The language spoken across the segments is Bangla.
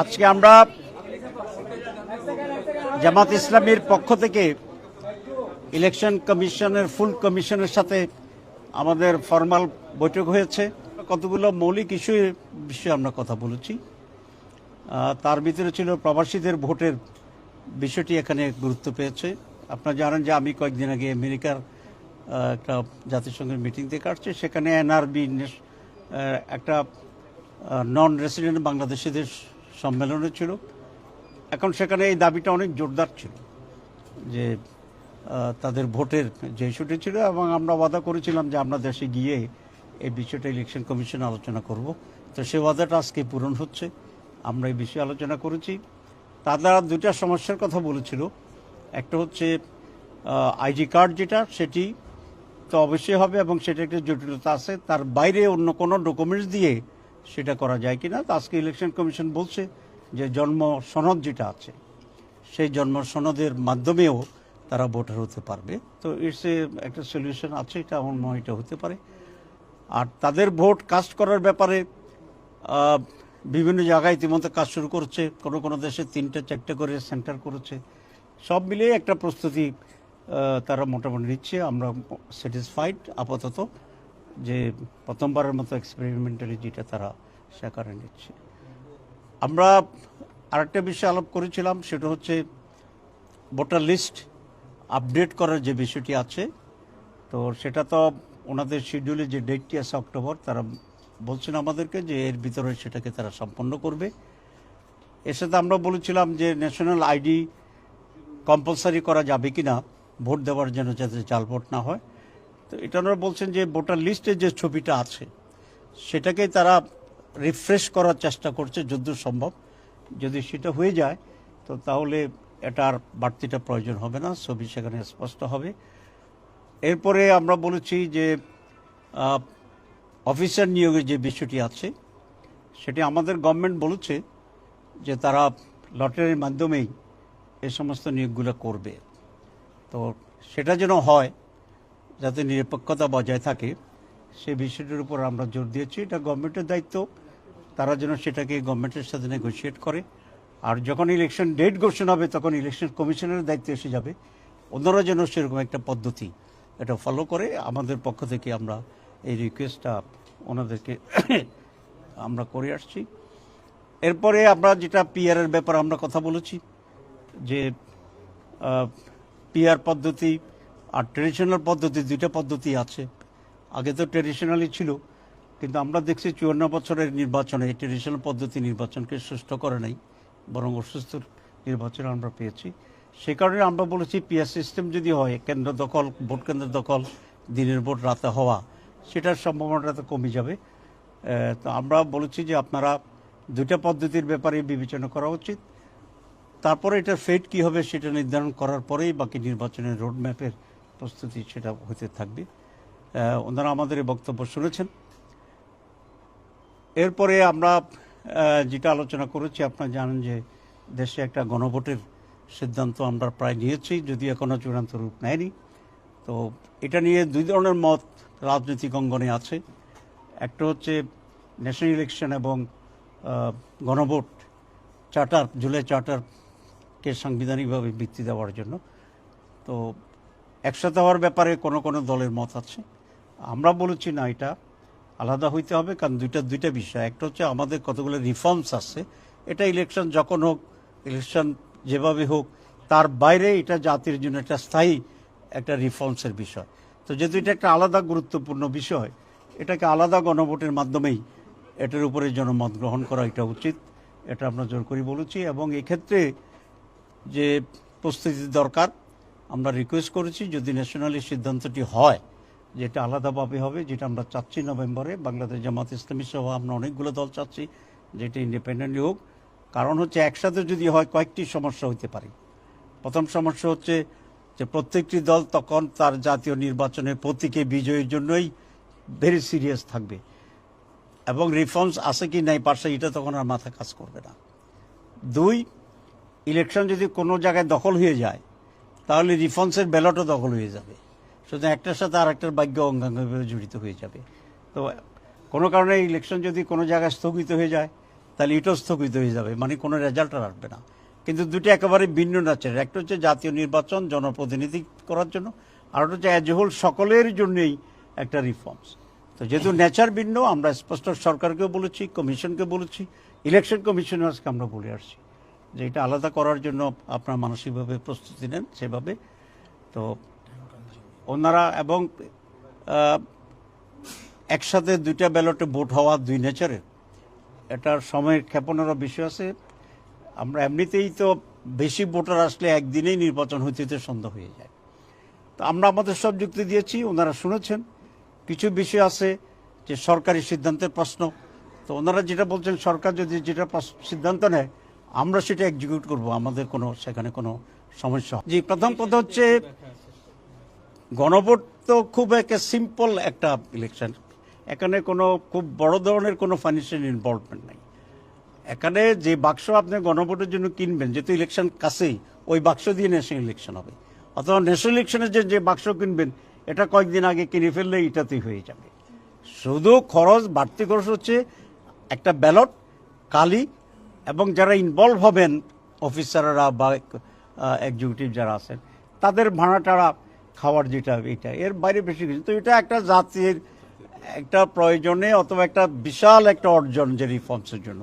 আজকে আমরা জামাত ইসলামীর পক্ষ থেকে ইলেকশন কমিশনের, ফুল কমিশনের সাথে আমাদের ফর্মাল বৈঠক হয়েছে। কতগুলো মৌলিক ইস্যু বিষয়ে আমরা কথা বলেছি। তার ভিতরে ছিল প্রবাসীদের ভোটের বিষয়টি এখানে গুরুত্ব পেয়েছে। আপনারা জানেন যে আমি কয়েকদিন আগে আমেরিকার একটা জাতিসংঘের মিটিং থেকে আসছি সেখানে এনআরবি একটা নন রেসিডেন্ট বাংলাদেশিদের সম্মেলনে ছিল। এখন সেখানে এই দাবিটা অনেক জোরদার ছিল যে তাদের ভোটের যে ইস্যুটি ছিল এবং আমরা ওয়াদা করেছিলাম যে আমরা দেশে গিয়ে এই বিষয়টা ইলেকশন কমিশন আলোচনা করব। তো সেই ওয়াদাটা আজকে পূরণ হচ্ছে। আমরা এই বিষয়ে আলোচনা করেছি। তারা দুটা সমস্যার কথা বলেছিল। একটা হচ্ছে আইডি কার্ড যেটা, সেটি তো অবশ্যই হবে এবং সেটা একটা জটিলতা আছে। তার বাইরে অন্য কোনো ডকুমেন্টস দিয়ে সেটা করা যায় কিনা? তো আজকে ইলেকশন কমিশন বলছে যে জন্ম সনদ যেটা আছে, সেই জন্ম সনদের মাধ্যমেও তারা ভোটার হতে পারবে। তো ইটস একটা সলিউশন আছে, এটা আমার মনে এটা হতে পারে। আর তাদের ভোট কাস্ট করার ব্যাপারে বিভিন্ন জায়গায় ইতিমধ্যে কাজ শুরু করছে। কোনো কোনো দেশে তিনটা, চারটে করে সেন্টার করেছে। সব মিলিয়ে একটা প্রস্তুতি তারা মোটামুটি নিচ্ছে। আমরা স্যাটিসফাইড আপাতত। যে প্রথমবারের মতো এক্সপেরিমেন্টালি যেটা তারা সেখানে নিচ্ছে। আমরা আরেকটা বিষয় আলাপ করেছিলাম, সেটা হচ্ছে ভোটার লিস্ট আপডেট করার যে বিষয়টি আছে, তো সেটা তো ওনাদের শিডিউলে যে ডেটটি আছে অক্টোবর, তারা বলছেন আমাদেরকে যে এর ভিতরে সেটাকে তারা সম্পন্ন করবে। এর সাথে আমরা বলেছিলাম যে ন্যাশনাল আইডি কম্পালসারি করা যাবে কি না ভোট দেওয়ার জন্য যাতে জাল ভোট না হয়। তো এটা ওনারা বলছেন যে ভোটার লিস্টের যে ছবিটা আছে, সেটাকে তারা রিফ্রেশ করার চেষ্টা করছে যদ্দূর সম্ভব। যদি সেটা হয়ে যায়, তো তাহলে এটার বাড়তিটা প্রয়োজন হবে না, ছবি সেখানে স্পষ্ট হবে। এরপরে আমরা বলেছি যে অফিসার নিয়োগের যে বিষয়টি আছে, সেটি আমাদের গভর্নমেন্ট বলেছে যে তারা লটারির মাধ্যমেই এ সমস্ত নিয়োগগুলো করবে। তো সেটা যেন হয় যাতে নিরপেক্ষতা বজায় থাকে সেই বিষয়টির উপর আমরা জোর দিয়েছি। এটা গভর্নমেন্টের দায়িত্ব। তারা যেন সেটাকে গভর্নমেন্টের সাথে নেগোসিয়েট করে। আর যখন ইলেকশন ডেট ঘোষণা হবে, তখন ইলেকশন কমিশনের দায়িত্ব এসে যাবে। অন্যরা যেন সেরকম একটা পদ্ধতি এটা ফলো করে। আমাদের পক্ষ থেকে আমরা এই রিকোয়েস্টটা ওনাদেরকে আমরা করে আসছি। এরপরে আমরা যেটা পিআরের ব্যাপারে আমরা কথা বলেছি, যে পিআর পদ্ধতি আর ট্রেডিশনাল পদ্ধতি, দুইটা পদ্ধতি আছে। আগে তো ট্রেডিশনালই ছিল, কিন্তু আমরা দেখছি চুয়ান্ন বছরের নির্বাচনে ট্রেডিশনাল পদ্ধতি নির্বাচনকে সুস্থ করে নাই, বরং অসুস্থ নির্বাচন আমরা পেয়েছি। সে কারণে আমরা বলেছি পিআর সিস্টেম যদি হয়, কেন্দ্র দখল, ভোট কেন্দ্র দখল, দিনের ভোট রাতে হওয়া, সেটার সম্ভাবনাটা তো কমে যাবে। তো আমরা বলেছি যে আপনারা দুইটা পদ্ধতির ব্যাপারে বিবেচনা করা উচিত। তারপরে এটা ফেট কি হবে, সেটা নির্ধারণ করার পরেই বাকি নির্বাচনের রোড ম্যাপের প্রস্তুতি সেটা হতে থাকবে। ওনারা আমাদের বক্তব্য শুনেছেন। এরপরে আমরা যেটা আলোচনা করেছি, আপনারা জানেন যে দেশে একটা গণভোটের সিদ্ধান্ত আমরা প্রায় নিয়েছি যদি এখনও চূড়ান্ত রূপ নেয়নি। তো এটা নিয়ে দুই ধরনের মত রাজনৈতিক অঙ্গনে আছে। একটা হচ্ছে ন্যাশনাল ইলেকশন এবং গণভোট চার্টার জুলাই চার্টারকে সাংবিধানিকভাবে বৃত্তি দেওয়ার জন্য। তো একসাথে হওয়ার ব্যাপারে কোনো কোনো দলের মত আছে। আমরা বলেছি, না, এটা আলাদা হইতে হবে, কারণ দুইটা দুইটা বিষয়। একটা হচ্ছে আমাদের কতগুলো রিফর্মস আছে। এটা ইলেকশন যখন হোক ইলেকশন যেভাবে হোক, তার বাইরে এটা জাতির জন্য একটা স্থায়ী একটা রিফর্মসের বিষয়। তো যেহেতু এটা একটা আলাদা গুরুত্বপূর্ণ বিষয়, এটাকে আলাদা গণভোটের মাধ্যমেই এটার উপরে জনমত গ্রহণ করা এটা উচিত, এটা আমরা জোর করি বলেছি। এবং এক্ষেত্রে যে প্রস্তুতি দরকার আমরা রিকোয়েস্ট করেছি, যদি ন্যাশনালি সিদ্ধান্তটি হয় যেটা আলাদাভাবে হবে, যেটা আমরা চাচ্ছি নভেম্বরে, বাংলাদেশ জামাত ইসলামী সহ আমরা অনেকগুলো দল চাচ্ছি যেটা ইন্ডিপেন্ডেন্টলি হোক। কারণ হচ্ছে একসাথে যদি হয়, কয়েকটি সমস্যা হতে পারে। প্রথম সমস্যা হচ্ছে যে প্রত্যেকটি দল তখন তার জাতীয় নির্বাচনের প্রতীকে বিজয়ের জন্যই ভেরি সিরিয়াস থাকবে। এবং রিফর্মস আছে কি নাই, পাশে এটা তখন আর মাথা কাজ করবে না। দুই ইলেকশন যদি কোনো জায়গায় দখল হয়ে যায় তাহলে রিফন্সের ব্যালটও দখল হয়ে যাবে। সুতরাং একটার সাথে আর একটার ভাগ্য অঙ্গাঙ্গভাবে জড়িত হয়ে যাবে। তো কোনো কারণে ইলেকশন যদি কোনো জায়গায় স্থগিত হয়ে যায়, তাহলে এটাও স্থগিত হয়ে যাবে মানে কোনো রেজাল্ট আর আসবে না। কিন্তু দুটো একেবারে ভিন্ন নাচের, একটা হচ্ছে জাতীয় নির্বাচন, জনপ্রতিনিধি করার জন্য, আর একটা হচ্ছে অ্যাজ হোল সকলের জন্যই একটা রিফর্মস তো যেহেতু নেচার ভিন্ন, আমরা স্পষ্ট সরকারকেও বলেছি কমিশনকে বলেছি ইলেকশন কমিশনে আজকে আমরা বলে আসছি। যে এটা আলাদা করার জন্য আপনার মানসিকভাবে প্রস্তুতি নেন সেভাবে। তো ওনারা এবং একসাথে দুইটা ব্যালটে ভোট হওয়া দুই নেচারের এটার সময়ের ক্ষেপণেরও বিষয় আছে। আমরা এমনিতেই তো বেশি ভোটার আসলে একদিনেই নির্বাচন হইতে সন্ধ্যা হয়ে যায়। তো আমরা আমাদের সব যুক্তি দিয়েছি, ওনারা শুনেছেন। কিছু বিষয় আছে যে সরকারি সিদ্ধান্তের প্রশ্ন। তো ওনারা যেটা বলছেন, সরকার যদি যেটা সিদ্ধান্ত নেয় আমরা সেটা এক্সিকিউট করব, আমাদের কোনো, সেখানে কোনো সমস্যা জি, প্রথম কথা হচ্ছে, গণভোট তো খুব একটা সিম্পল একটা ইলেকশন এখানে কোনো খুব বড় ধরনের কোনো ফাইন্যান্সিয়াল ইনভলভমেন্ট নাই। এখানে যে বাক্স আপনি গণভোটের জন্য কিনবেন, যেহেতু ইলেকশন কাছেই, ওই বাক্স দিয়ে ন্যাশনাল ইলেকশন হবে। অথবা ন্যাশনাল ইলেকশনের যে যে বাক্স কিনবেন, এটা কয়েকদিন আগে কিনে ফেললে এটাতেই হয়ে যাবে। শুধু খরচ বাড়তি খরচ হচ্ছে, একটা ব্যালট কালি এবং যারা ইনভলভ হবেন অফিসাররা বা এক্সিকিউটিভ যারা আছেন তাদের ভাড়া টাড়া খাওয়ার যেটা এটা এর বাইরে বেশি কিছু তো এটা একটা জাতির একটা প্রয়োজনে অথবা একটা বিশাল একটা অর্জন যে রিফর্মসের জন্য।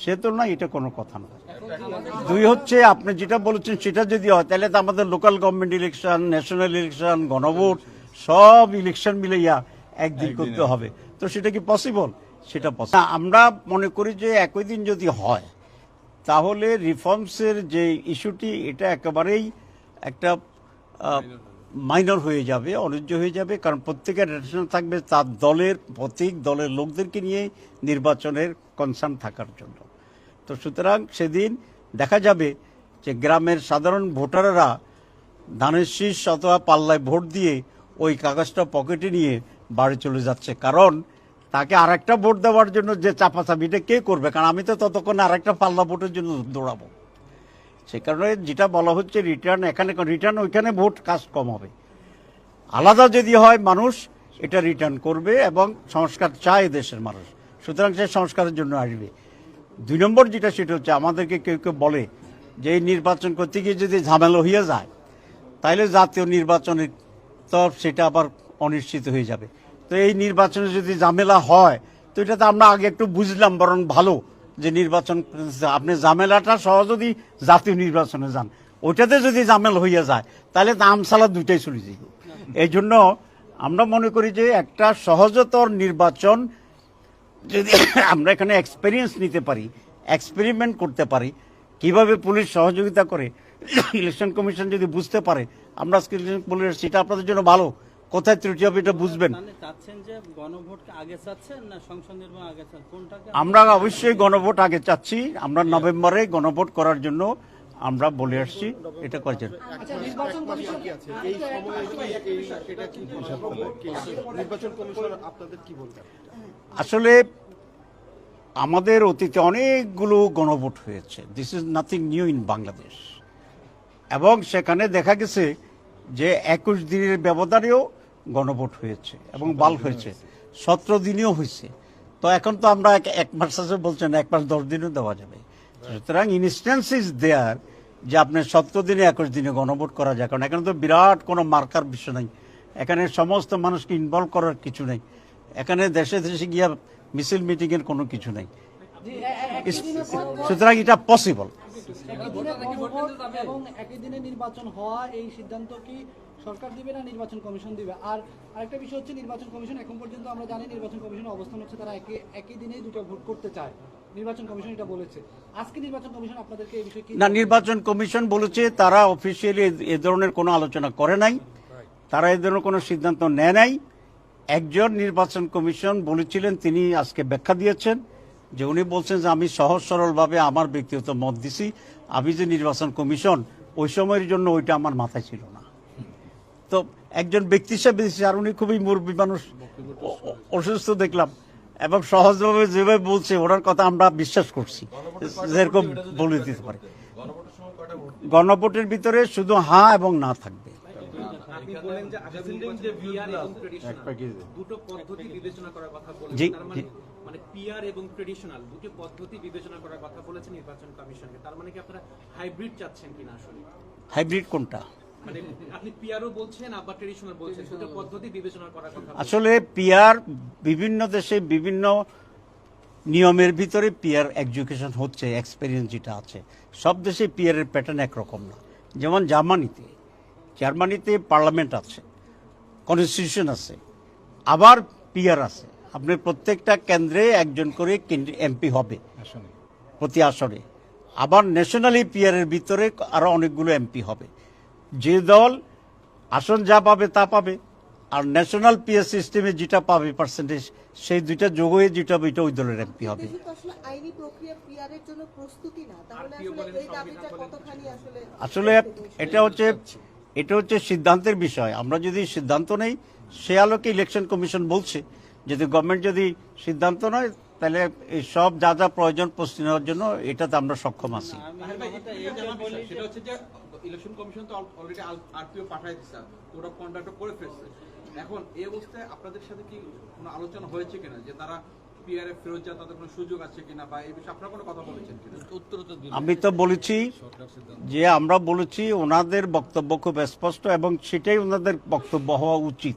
সে তো না এটা কোনো কথা না। দুই হচ্ছে আপনি যেটা বলেছেন সেটা যদি হয় তাহলে তো আমাদের local government election national election গণভোট সব ইলেকশন মিলাইয়া একদিন করতে হবে। তো সেটা কি পসিবল সেটা পসিবল আমরা মনে করি যে একই দিন যদি হয় তাহলে রিফর্মসের যে ইস্যুটি এটা একেবারেই একটা মাইনর হয়ে যাবে অনিজ্য হয়ে যাবে, কারণ প্রত্যেকের রেশন থাকবে তার দলের প্রতীক, দলের লোকদেরকে নিয়ে নির্বাচনের কনসার্ন থাকার জন্য। তো সুতরাং সেদিন দেখা যাবে যে গ্রামের সাধারণ ভোটাররা ধানের শীষ অথবা পাল্লায় ভোট দিয়ে ওই কাগজটা পকেটে নিয়ে বাড়ি চলে যাচ্ছে। কারণ তাকে আরেকটা ভোট দেওয়ার জন্য যে চাপাচাপিটা কে করবে? কারণ আমি তো ততক্ষণ আরেকটা পাল্লা ভোটের জন্য দৌড়াবো। সে কারণে যেটা বলা হচ্ছে রিটার্ন এখানে রিটার্ন ওইখানে ভোট কাজ কম হবে। আলাদা যদি হয় মানুষ, এটা রিটার্ন করবে এবং সংস্কার চায় দেশের মানুষ। সুতরাং সে সংস্কারের জন্য আসবে। দুই নম্বর যেটা, সেটা হচ্ছে আমাদেরকে কেউ কেউ বলে যে এই নির্বাচন করতে গিয়ে যদি ঝামেলা হয়ে যায় তাহলে জাতীয় নির্বাচনের তো সেটা আবার অনিশ্চিত হয়ে যাবে। তো এই নির্বাচনে যদি ঝামেলা হয় তো এটা তো আমরা আগে একটু বুঝলাম বরং ভালো যে নির্বাচন আপনি ঝামেলাটা সহ যদি জাতীয় নির্বাচনে যান ওইটাতে যদি ঝামেলা হইয়া যায় তাহলে তো আমসালা দুইটাই চলে যাবে এই জন্য আমরা মনে করি যে একটা সহজতর নির্বাচন যদি আমরা এখানে এক্সপেরিয়েন্স নিতে পারি এক্সপেরিমেন্ট করতে পারি কীভাবে পুলিশ সহযোগিতা করে ইলেকশন কমিশন যদি বুঝতে পারে আমরা বলে এসেছি, আপনাদের জন্য ভালো। কোথায় ত্রুটি হবে এটা বুঝবেন। মানে চাচ্ছেন যে গণভোটকে আগে চাচ্ছেন না সংসদ নির্বাচন আগে চাচ্ছেন? কোনটাকে আমরা অবশ্যই গণভোট আগে চাচ্ছি। আমরা নভেম্বরে গণভোট করার জন্য আমরা বলে আসছি। এটা করেছেন আচ্ছা নির্বাচন কমিশন কি আছে এই সময়ে কি এই এটা কি সম্ভব কি নির্বাচন কমিশন আপনাদের কি বলবেন আসলে আমাদের অতীতে অনেকগুলো গণভোট হয়েছে। This is nothing new in Bangladesh এবং সেখানে দেখা গেছে যে একুশ দিনের ব্যবধানেও গণভোট হয়েছে এবং বাল হয়েছে। সতেরো দিনেও হয়েছে। তো এখন তো আমরা এক- এক মাস আছে বলছেন এক মাস দশ দিনও দেওয়া যাবে। সুতরাং ইনস্ট্যান্স ইজ দেয়ার যে আপনার সতেরো দিনে একুশ দিনে গণভোট করা যায়। কারণ এখানে তো বিরাট কোনো মার্কার বিষয় নাই। এখানে সমস্ত মানুষকে ইনভলভ করার কিছু নেই। এখানে দেশে দেশে গিয়া মিছিল মিটিংয়ের কোনো কিছু নেই। সুতরাং এটা পসিবল এবং একই দিনে নির্বাচন হওয়া এই সিদ্ধান্ত কি সরকার দিবে না নির্বাচন কমিশন দিবে? আর আরেকটা বিষয় হচ্ছে নির্বাচন কমিশন এখন পর্যন্ত আমরা জানি নির্বাচন কমিশনের অবস্থান হচ্ছে তারা একই একই দিনে দুটো ভোট করতে চায়। নির্বাচন কমিশন এটা বলেছে। আজকে নির্বাচন কমিশন আপনাদেরকে এই বিষয়ে না নির্বাচন কমিশন বলেছে তারা অফিসিয়ালি এ ধরনের কোনো আলোচনা করে নাই। তারা এ ধরনের কোনো সিদ্ধান্ত নেয় নাই। একজন নির্বাচন কমিশন বলেছিলেন তিনি আজকে ব্যাখ্যা দিয়েছেন। যে উনি বলছেন যে আমি সহজ সরলভাবে আমার ব্যক্তিগত মত দিছি আমি যে নির্বাচন কমিশন ওই সময়ের জন্য ওইটা আমার মাথায় ছিল না। তো একজন ব্যক্তি হিসেবে দিচ্ছি আর উনি খুবই মুরব্বী মানুষ অসুস্থ দেখলাম এবং সহজভাবে যেভাবে বলছে ওনার কথা আমরা বিশ্বাস করছি। যেরকম বলে দিতে পারে। গণভোটের ভিতরে শুধু হ্যাঁ এবং না থাকবে। আপনি বলেন যে ascending যে view গুলো আছে, দুটো পদ্ধতি বিবেচনা করার কথা বলেন জি, মানে জি। মানে পিআর এবং ট্রেডিশনাল দুটি পদ্ধতি বিবেচনা করার কথা বলেছে নির্বাচন কমিশনকে। তার মানে কি আপনারা হাইব্রিড চাচ্ছেন কিনা আসলে? হাইব্রিড কোনটা? মানে আপনি পিআরও বলছেন আবার ট্রেডিশনাল বলছেন দুটো পদ্ধতি বিবেচনা করার কথা আসলে পিয়ার বিভিন্ন দেশে বিভিন্ন নিয়মের ভিতরে পিয়ার এডুকেশন হচ্ছে এক্সপেরিয়েন্স যেটা আছে। সব দেশে পিয়ারের প্যাটার্ন একরকম না। যেমন জার্মানিতে জার্মানিতে পার্লামেন্ট আছে কনস্টিটিউশন আছে আবার পিয়ার আছে। আপনি প্রত্যেকটা কেন্দ্রে একজন করে এমপি হবে। প্রতি আসনে আবার ন্যাশনালি পিয়ারের ভিতরে আরও অনেকগুলো এমপি হবে। যে দল আসন যা পাবে তা পাবে। আর ন্যাশনাল পিয়ার সিস্টেমে যেটা পাবে পার্সেন্টেজ সেই দুইটা যোগ হয়ে যেটা হবে এটা ওই দলের এমপি হবে। আসলে আইনি প্রক্রিয়া পিয়ারের জন্য প্রস্তুতি না তাহলে আত্মীয় আসলে বলেন, এই দাবিটা সংবিধান বলেন, কতখানি আসলে আসলে এটা হচ্ছে এটা হচ্ছে সিদ্ধান্তের বিষয়। আমরা যদি সিদ্ধান্ত নেই সে আলোকে ইলেকশন কমিশন বলছে যদি গভর্নমেন্ট যদি সিদ্ধান্ত নয় তাহলে এই সব যা যা প্রয়োজন প্রস্তুতি নেওয়ার জন্য এটাতে আমরা সক্ষম আছি। ইলেকশন কমিশন তো অলরেডি আরপিও দিচ্ছে করে ফেলছে। এখন এই অবস্থায় আপনাদের সাথে কি কোনো আলোচনা হয়েছে কিনা যে তারা পিআরএফ ফেরত যাওয়া তাদের কোনো সুযোগ আছে কিনা বা এই বিষয়ে আপনারা কোনো কথা বলেছেন কিনা? উত্তর তো আমি তো বলেছি যে আমরা বলেছি ওনাদের বক্তব্য খুব স্পষ্ট এবং সেটাই ওনাদের বক্তব্য হওয়া উচিত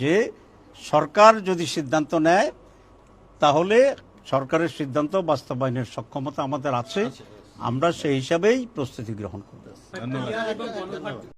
যে সরকার যদি সিদ্ধান্ত নেয় তাহলে সরকারের সিদ্ধান্ত বাস্তবায়নের সক্ষমতা আমাদের আছে। আমরা সেই হিসাবেই প্রস্তুতি গ্রহণ করব।